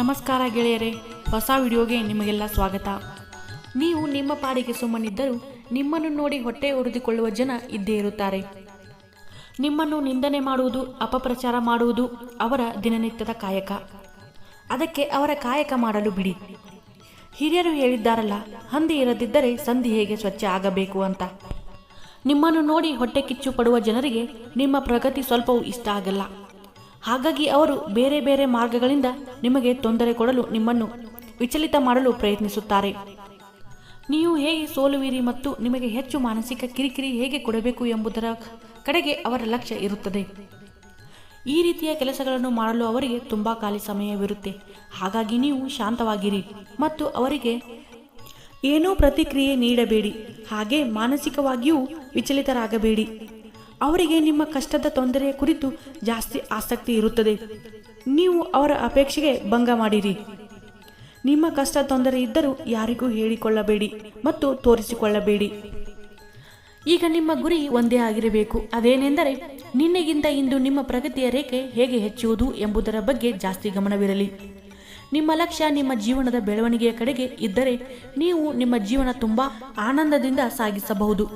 ನಮಸ್ಕಾರ ಗೆಳೆಯರೇ, ಹೊಸ ವಿಡಿಯೋಗೆ ನಿಮಗೆಲ್ಲ ಸ್ವಾಗತ. ನೀವು ನಿಮ್ಮ ಪಾಡಿಗೆ ಸುಮ್ಮನಿದ್ದರೂ ನಿಮ್ಮನ್ನು ನೋಡಿ ಹೊಟ್ಟೆ ಉರಿದುಕೊಳ್ಳುವ ಜನ ಇದ್ದೇ ಇರುತ್ತಾರೆ. ನಿಮ್ಮನ್ನು ನಿಂದನೆ ಮಾಡುವುದು, ಅಪಪ್ರಚಾರ ಮಾಡುವುದು ಅವರ ದಿನನಿತ್ಯದ ಕಾಯಕ. ಅದಕ್ಕೆ ಅವರ ಕಾಯಕ ಮಾಡಲು ಬಿಡಿ. ಹಿರಿಯರು ಹೇಳಿದ್ದಾರಲ್ಲ, ಹಂದಿ ಇರದಿದ್ದರೆ ಸಂಧಿ ಹೇಗೆ ಸ್ವಚ್ಛ ಆಗಬೇಕು ಅಂತ. ನಿಮ್ಮನ್ನು ನೋಡಿ ಹೊಟ್ಟೆ ಕಿಚ್ಚು ಪಡುವ ಜನರಿಗೆ ನಿಮ್ಮ ಪ್ರಗತಿ ಸ್ವಲ್ಪವೂ ಇಷ್ಟ ಆಗಲ್ಲ. ಹಾಗಾಗಿ ಅವರು ಬೇರೆ ಬೇರೆ ಮಾರ್ಗಗಳಿಂದ ನಿಮಗೆ ತೊಂದರೆ ಕೊಡಲು ನಿಮ್ಮನ್ನು ವಿಚಲಿತ ಮಾಡಲು ಪ್ರಯತ್ನಿಸುತ್ತಾರೆ. ನೀವು ಹೇಗೆ ಸೋಲುವಿರಿ ಮತ್ತು ನಿಮಗೆ ಹೆಚ್ಚು ಮಾನಸಿಕ ಕಿರಿಕಿರಿ ಹೇಗೆ ಕೊಡಬೇಕು ಎಂಬುದರ ಕಡೆಗೆ ಅವರ ಲಕ್ಷ್ಯ ಇರುತ್ತದೆ. ಈ ರೀತಿಯ ಕೆಲಸಗಳನ್ನು ಮಾಡಲು ಅವರಿಗೆ ತುಂಬಾ ಖಾಲಿ ಸಮಯವಿರುತ್ತೆ. ಹಾಗಾಗಿ ನೀವು ಶಾಂತವಾಗಿರಿ ಮತ್ತು ಅವರಿಗೆ ಏನೂ ಪ್ರತಿಕ್ರಿಯೆ ನೀಡಬೇಡಿ. ಹಾಗೆ ಮಾನಸಿಕವಾಗಿಯೂ ವಿಚಲಿತರಾಗಬೇಡಿ. ಅವರಿಗೆ ನಿಮ್ಮ ಕಷ್ಟದ ತೊಂದರೆಯ ಕುರಿತು ಜಾಸ್ತಿ ಆಸಕ್ತಿ ಇರುತ್ತದೆ. ನೀವು ಅವರ ಅಪೇಕ್ಷೆಗೆ ಭಂಗ ಮಾಡಿರಿ. ನಿಮ್ಮ ಕಷ್ಟ ತೊಂದರೆ ಇದ್ದರೂ ಯಾರಿಗೂ ಹೇಳಿಕೊಳ್ಳಬೇಡಿ ಮತ್ತು ತೋರಿಸಿಕೊಳ್ಳಬೇಡಿ. ಈಗ ನಿಮ್ಮ ಗುರಿ ಒಂದೇ ಆಗಿರಬೇಕು. ಅದೇನೆಂದರೆ ನಿನ್ನೆಗಿಂತ ಇಂದು ನಿಮ್ಮ ಪ್ರಗತಿಯ ರೇಖೆ ಹೇಗೆ ಹೆಚ್ಚುವುದು ಎಂಬುದರ ಬಗ್ಗೆ ಜಾಸ್ತಿ ಗಮನವಿರಲಿ. ನಿಮ್ಮ ಲಕ್ಷ್ಯ ನಿಮ್ಮ ಜೀವನದ ಬೆಳವಣಿಗೆಯ ಕಡೆಗೆ ಇದ್ದರೆ ನೀವು ನಿಮ್ಮ ಜೀವನ ತುಂಬಾ ಆನಂದದಿಂದ ಸಾಗಿಸಬಹುದು.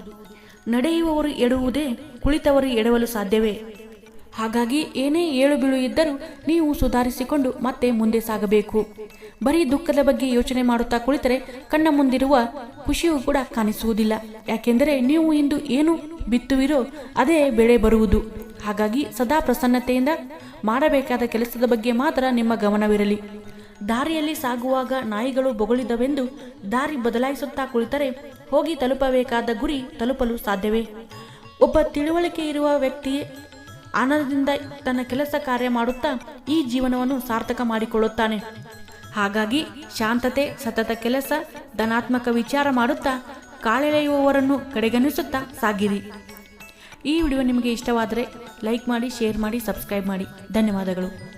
ನಡೆಯುವವರು ಎಡುವುದೇ, ಕುಳಿತವರು ಎಡವಲು ಸಾಧ್ಯವೇ? ಹಾಗಾಗಿ ಏನೇ ಏಳು ಬೀಳು ಇದ್ದರೂ ನೀವು ಸುಧಾರಿಸಿಕೊಂಡು ಮತ್ತೆ ಮುಂದೆ ಸಾಗಬೇಕು. ಬರೀ ದುಃಖದ ಬಗ್ಗೆ ಯೋಚನೆ ಮಾಡುತ್ತಾ ಕುಳಿತರೆ ಕಣ್ಣ ಮುಂದಿರುವ ಖುಷಿಯೂ ಕೂಡ ಕಾಣಿಸುವುದಿಲ್ಲ. ಯಾಕೆಂದರೆ ನೀವು ಇಂದು ಏನು ಬಿತ್ತುವಿರೋ ಅದೇ ಬೆಳೆ ಬರುವುದು. ಹಾಗಾಗಿ ಸದಾ ಪ್ರಸನ್ನತೆಯಿಂದ ಮಾಡಬೇಕಾದ ಕೆಲಸದ ಬಗ್ಗೆ ಮಾತ್ರ ನಿಮ್ಮ ಗಮನವಿರಲಿ. ದಾರಿಯಲ್ಲಿ ಸಾಗುವಾಗ ನಾಯಿಗಳು ಬೊಗಳಿದವೆಂದು ದಾರಿ ಬದಲಾಯಿಸುತ್ತಾ ಕುಳಿತರೆ ಹೋಗಿ ತಲುಪಬೇಕಾದ ಗುರಿ ತಲುಪಲು ಸಾಧ್ಯವೇ? ಒಬ್ಬ ತಿಳುವಳಿಕೆ ಇರುವ ವ್ಯಕ್ತಿ ಆನಂದದಿಂದ ತನ್ನ ಕೆಲಸ ಕಾರ್ಯ ಮಾಡುತ್ತಾ ಈ ಜೀವನವನ್ನು ಸಾರ್ಥಕ ಮಾಡಿಕೊಳ್ಳುತ್ತಾನೆ. ಹಾಗಾಗಿ ಶಾಂತತೆ, ಸತತ ಕೆಲಸ, ಧನಾತ್ಮಕ ವಿಚಾರ ಮಾಡುತ್ತಾ ಕಾಳೆಳೆಯುವವರನ್ನು ಕಡೆಗಣಿಸುತ್ತಾ ಸಾಗಿರಿ. ಈ ವಿಡಿಯೋ ನಿಮಗೆ ಇಷ್ಟವಾದರೆ ಲೈಕ್ ಮಾಡಿ, ಶೇರ್ ಮಾಡಿ, ಸಬ್ಸ್ಕ್ರೈಬ್ ಮಾಡಿ. ಧನ್ಯವಾದಗಳು.